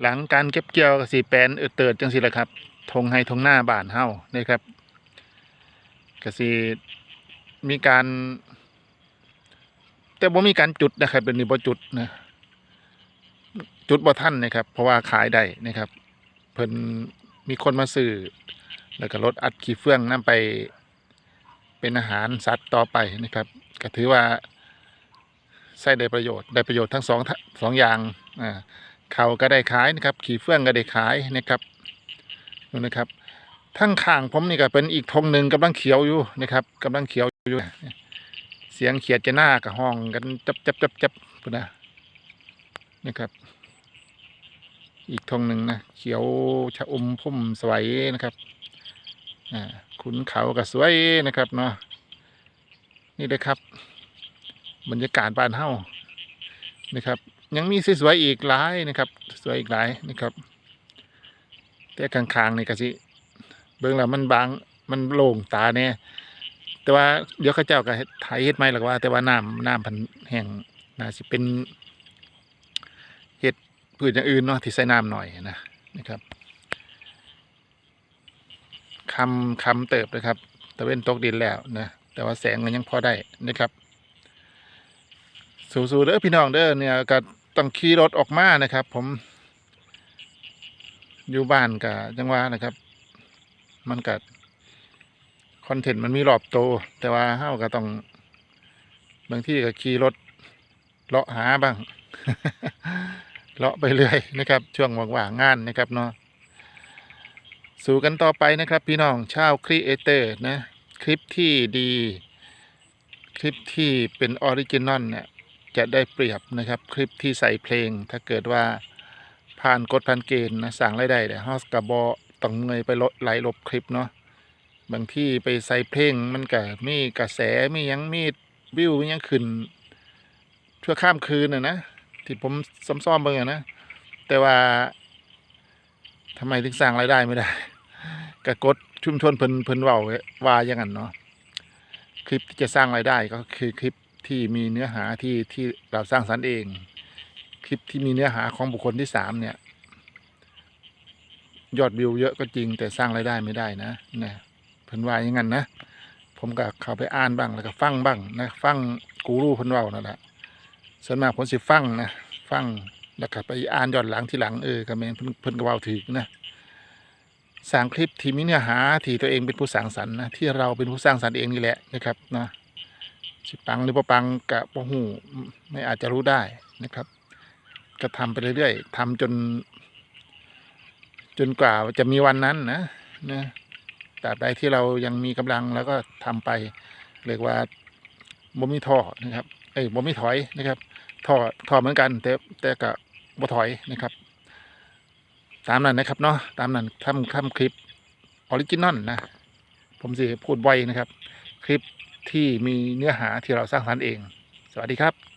หลังการเก็บเกี่ยวก็สิแปนเออเติดจังซี่แหละครับทงให้ทงหน้าบานเฮ้านะครับกสิมีการ แต่บ่มีการจุดนะครับเป็นนี่บ่จุดนะจุดบ่ทันนะครับ เพราะว่าขายได้นะครับ เพิ่นมีคนมาซื้อแล้วก็รถอัดขี้เฟื่องนํไปเป็นอาหารสัตว์ต่อไปนะครับ ก็ถือว่าใช้ได้ประโยชน์ได้ประโยชน์ทั้งสองทสองอย่างอ่า เข่าก็ได้ขายนะครับ ขี้เฟื่องก็ได้ขายนะครับดูนะครับ ทั้งข้างผมนี่ก็เป็นอีกธงหนึ่งกำลังเขียวอยู่นะครับกำลังเขียวอยู่ เสียงเขียดจะหน้ากับห้องกันจับจับจับจับพุ่นนะนะครับ อีกธงหนึ่งนะเขียวชะอมพุ่มสวยนะครับอ่าขุนเขาก็สวยนะครับเนาะนี่เลยครับ บรรยากาศบ้านเฮานะครับ ยังมีสวยๆอีกหลายนะครับ สวยอีกหลายนะครับ แต่ข้างๆนี่ก็สิเบิ่งแล้วมันบางมันโล่งตาเนี่ยแต่ว่าเดี๋ยวเขาเจ้าก็เฮ็ดไถเฮ็ดไหมหรอกว่า แต่ว่าน้ำน้ำพันแห้งน่าสิเป็นเฮ็ดพืชอย่างอื่นเนาะที่ใส่น้ำหน่อยนะนะครับคำคำเติบนะครับตะเว้นตกดินแล้วนะแต่ว่าแสงมันยังพอได้นะครับ สู้ๆเด้อพี่น้องเด้อเนี่ยก็ ต้องขี่รถออกมานะครับ ผมอยู่บ้านกับจังหวะนะครับ มันก็คอนเทนต์มันมีรอบโต แต่ว่าเฮาก็ต้อง บางที่ก็ขี่รถเลาะหาบ้างเลาะไปเรื่อยนะครับ ช่วงว่างๆงานนะครับเนาะสู่กันต่อไปนะครับ พี่น้องชาวครีเอเตอร์นะ คลิปที่ดี คลิปที่เป็นออริจินอลเนี่ย จะได้เปรียบนะครับ คลิปที่ใส่เพลง ถ้าเกิดว่าผ่านกฎพันเกณฑ์นะสั่งรายได้แต่ฮอสกับบอต้องเงยไปลดไล่ลบคลิปเนาะบางที่ไปใส่เพลงมันก็มีกระแสมียังมีวิวมียังขึ้นชั่วข้ามคืนน่ะนะที่ผมซ้อมๆเบิ่งอนะ แต่ว่าทำไมถึงสร้างรายได้ไม่ได้ก็กดชุมชนเพิ่นเพิ่นเว้าว่าอย่างนั้นเนาะคลิปที่จะสร้างรายได้ก็คือคลิป ที่มีเนื้อหาที่ที่เราสร้างสรรค์เอง คลิปที่มีเนื้อหาของบุคคลที่สามเนี่ย ยอดวิวเยอะก็จริงแต่สร้างรายได้ไม่ได้นะนะเพิ่นว่าอย่างนั้นนะผมก็เข้าไปอ่านบ้างแล้วก็ฟังบ้างนะฟังกูรูเพิ่นเว้านั่นแหละส่วนมากผมสิฟังนะฟังแล้วก็ไปอ่านย้อนหลังที่หลังเออก็แม่นเพิ่นเพิ่นก็เว้าถูกนะสร้างคลิปที่มีเนื้อหาที่ตัวเองเป็นผู้สร้างสรรค์นะที่เราเป็นผู้สร้างสรรค์เองนี่แหละนะครับนะ สิปังหรือบ่ปังกะบ่ฮู้ไม่อาจจะรู้ได้นะครับ ก็ทำไปเรื่อยๆทำจน จนกว่าจะมีวันนั้นนะนะตราบใดที่เรายังมีกำลังแล้วก็ทำไปเรียกว่าบ่มีท่อนะครับเอ้ยบ่มีถอยนะครับท่อท่อเหมือนกัน แต่แต่ก็บ่ถอยนะครับ ตามนั้นนะครับเนาะตามนั้นทำทำคลิปออริจินอลนะผมสิพูดไวนะครับ คลิป ที่มีเนื้อหาที่เราสร้างสรรค์เอง สวัสดีครับ